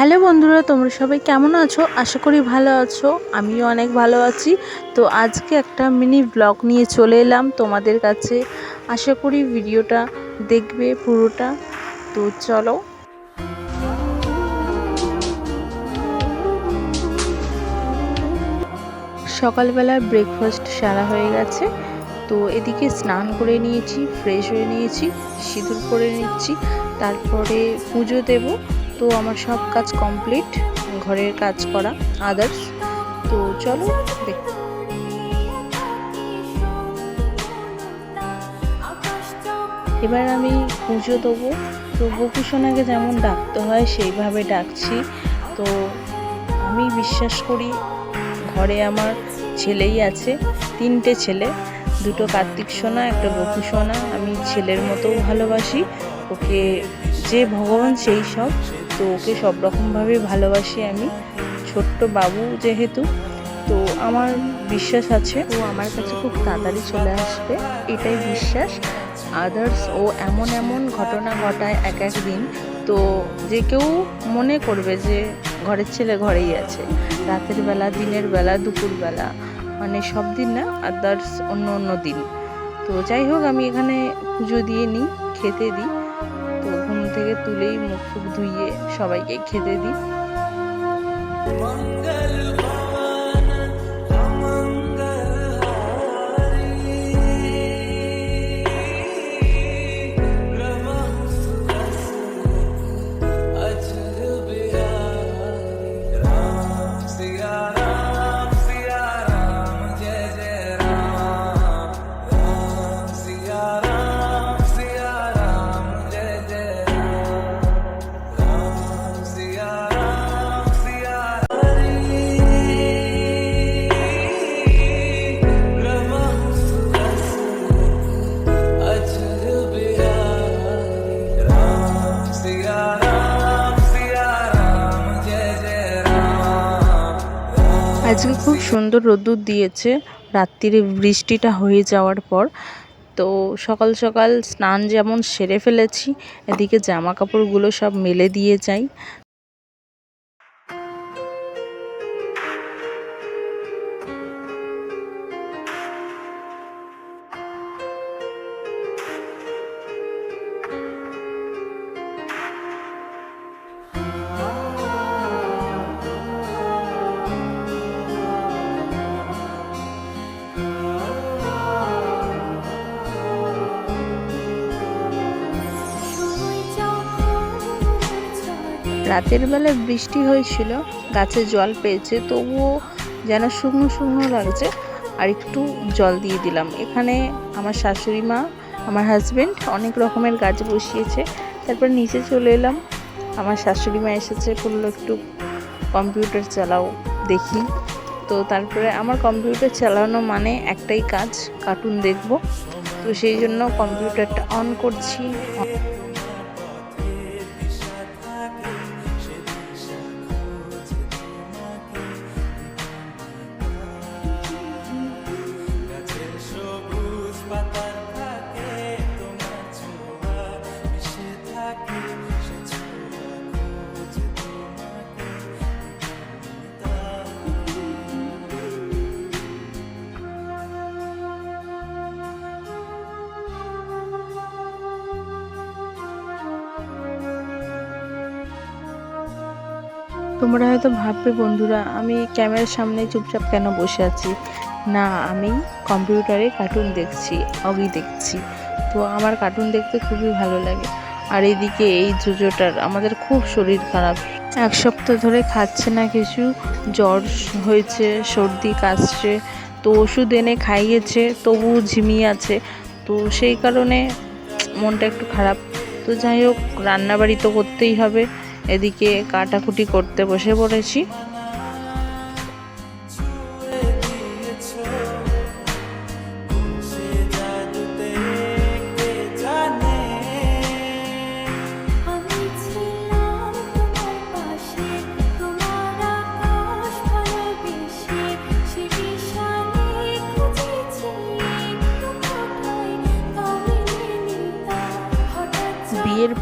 Hello বন্ধুরা, তোমরা সবাই কেমন আছো? আশা করি ভালো আছো, আমিও অনেক ভালো আছি। তো আজকে একটা মিনি ব্লগ নিয়ে চলে এলাম তোমাদের কাছে। আশা করি ভিডিওটা দেখবে পুরোটা। তো চলো। সকালবেলা ব্রেকফাস্ট সারা হয়ে গেছে। তো এদিকে স্নান করে নিয়েছি ফ্রেশ হয়ে নিয়েছি, সিঁদুর করে নিচ্ছি, তারপরে পুজো দেব। তো আমার সব কাজ কমপ্লিট, ঘরের কাজ করা আদার্স তো চলো, দেখ এবার আমি পুজো দেবো। তো গোপুসোনাকে যেমন ডাকতে হয়, সেইভাবে ডাকছি। তো আমি বিশ্বাস করি, ঘরে আমার ছেলেই আছে, তিনটে ছেলে। দুটো কার্তিক সোনা, একটা বকু সোনা। আমি ছেলের মতো ভালোবাসি, ওকে যে ভগবান সেই সব, তো ওকে সব রকমভাবে ভালোবাসি আমি। ছোট্ট বাবু যেহেতু, তো আমার বিশ্বাস আছে ও আমার কাছে খুব তাড়াতাড়ি চলে আসবে। এটাই বিশ্বাস। আদার্স ও এমন এমন ঘটনা ঘটায় এক এক দিন, তো যে কেউ মনে করবে যে ঘরের ছেলে ঘরেই আছে। রাতের বেলা, দিনের বেলা, দুপুর বেলা মানে সব দিন না আদার্স অন্য অন্য দিন। তো যাই হোক, আমি এখানে পুজো দিয়ে নিই, খেতে দিই। থেকে তুলেই মুখ ধুইয়ে সবাইকে খেতে দিই। আজকে খুব সুন্দর রোদ্দুর দিয়েছে। রাত্রিরে বৃষ্টিটা হয়ে যাওয়ার পর। তো সকাল সকাল স্নান যেমন সেরে ফেলেছি, এদিকে জামা কাপড়গুলো সব মেলে দিয়ে যাই। রাতের বেলা বৃষ্টি হয়েছিল, গাছে জল পেয়েছে, তবুও যেন শুকনো শুকনো লাগছে, আর একটু জল দিয়ে দিলাম। এখানে আমার শাশুড়ি মা, আমার হাজব্যান্ড অনেক রকমের গাছ বসিয়েছে। তারপর নিচে চলে এলাম। আমার শাশুড়ি মা এসেছে, বলল, একটু কম্পিউটার চালাও, দেখি। তো তারপরে আমার কম্পিউটার চালানো মানে একটাই কাজ কার্টুন দেখব। তো সেই জন্য কম্পিউটারটা অন করছি। তোমরা হয়তো ভাববে, বন্ধুরা, আমি ক্যামেরার সামনে চুপচাপ কেন বসে আছি? না, আমি কম্পিউটারে কার্টুন দেখছি অগি দেখছি। তো আমার কার্টুন দেখতে খুবই ভালো লাগে। আর এদিকে এই জুজোটার আমাদের খুব শরীর খারাপ। এক সপ্তাহ ধরে খাচ্ছে না কিছু, জ্বর হয়েছে, সর্দি কাশছে, তো ওষুধ এনে খাইয়েছে তবু ঝিমিয়ে আছে। তো সেই কারণে মনটা একটু খারাপ। তো যাই হোক, রান্নাবাড়ি তো করতেই হবে। এদিকে কাটাকুটি করতে বসে পড়েছি।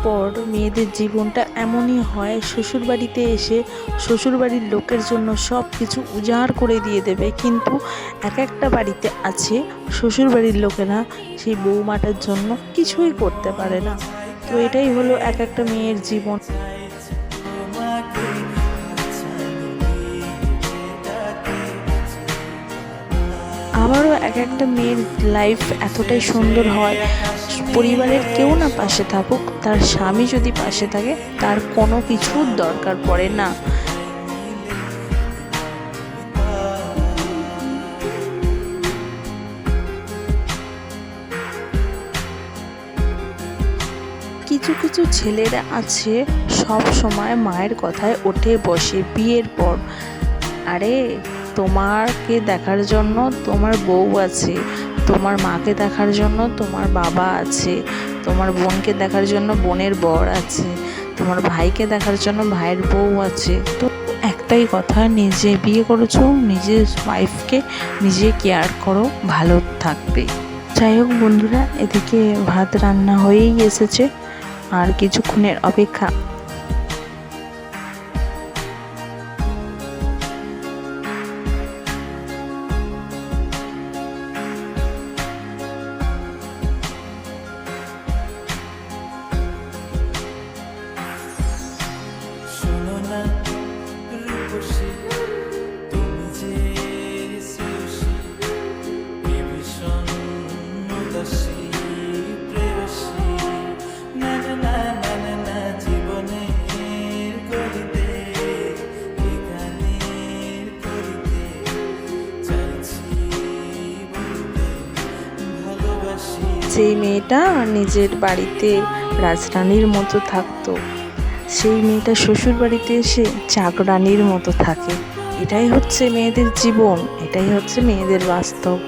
পর মেয়েদের জীবনটা এমনই হয়, শ্বশুরবাড়িতে এসে শ্বশুরবাড়ির লোকের জন্য সব কিছু উজাড় করে দিয়ে দেবে। কিন্তু এক একটা বাড়িতে আছে শ্বশুরবাড়ির লোকেরা, সেই বৌমাটার জন্য কিছুই করতে পারে না। তো এটাই হলো এক একটা মেয়ের জীবন। আবারও এক একটা মেয়ের লাইফ এতটাই সুন্দর হয়। পরিবারের কেউ না পাশে থাকুক, তার স্বামী যদি পাশে থাকে, তার কোনো কিছুর দরকার পড়ে না। কিছু কিছু ছেলেরা আছে, সব সময় মায়ের কথায় ওঠে, বসে, বিয়ের পর। আরে তোমাকে দেখার জন্য তোমার বউ আছে, তোমার মাকে দেখার জন্য তোমার বাবা আছে, তোমার বোনকে দেখার জন্য বোনের বর আছে, তোমার ভাইকে দেখার জন্য ভাইয়ের বউ আছে। তো একটাই কথা, নিজে বিয়ে করেছ নিজের ওয়াইফকে নিজে কেয়ার করো, ভালো থাকবে। যাই হোক বন্ধুরা, এদিকে ভাত রান্না হয়েই এসেছে, আর কিছুক্ষণের অপেক্ষা। যেই মেয়েটা নিজের বাড়িতে রাজরানীর মতো থাকতো, সেই মেয়েটা শ্বশুর বাড়িতে এসে চাকরানির মতো থাকে। এটাই হচ্ছে মেয়েদের জীবন, এটাই হচ্ছে মেয়েদের বাস্তব।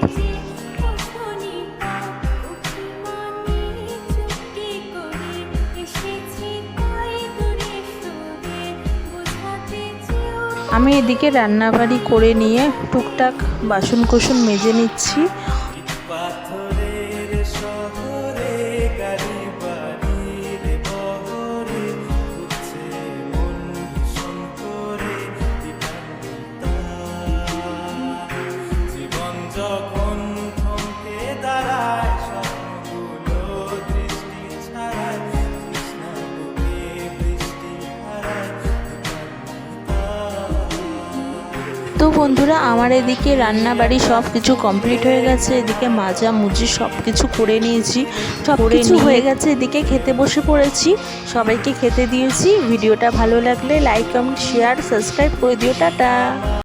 আমি এদিকে রান্নাবাড়ি করে নিয়ে টুকটাক বাসন কোসন মেজে নিচ্ছি। তো বন্ধুরা আমার এদিকে রান্নাবাড়ি সব কিছু কমপ্লিট হয়ে গেছে। এদিকে মাজা মুজি সব কিছু করে নিয়েছি। সব কিছু হয়ে গেছে এদিকে খেতে বসে পড়েছি। সবাইকে খেতে দিয়েছি। ভিডিওটা ভালো লাগলে লাইক কমেন্ট শেয়ার সাবস্ক্রাইব করে দিও। টাটা!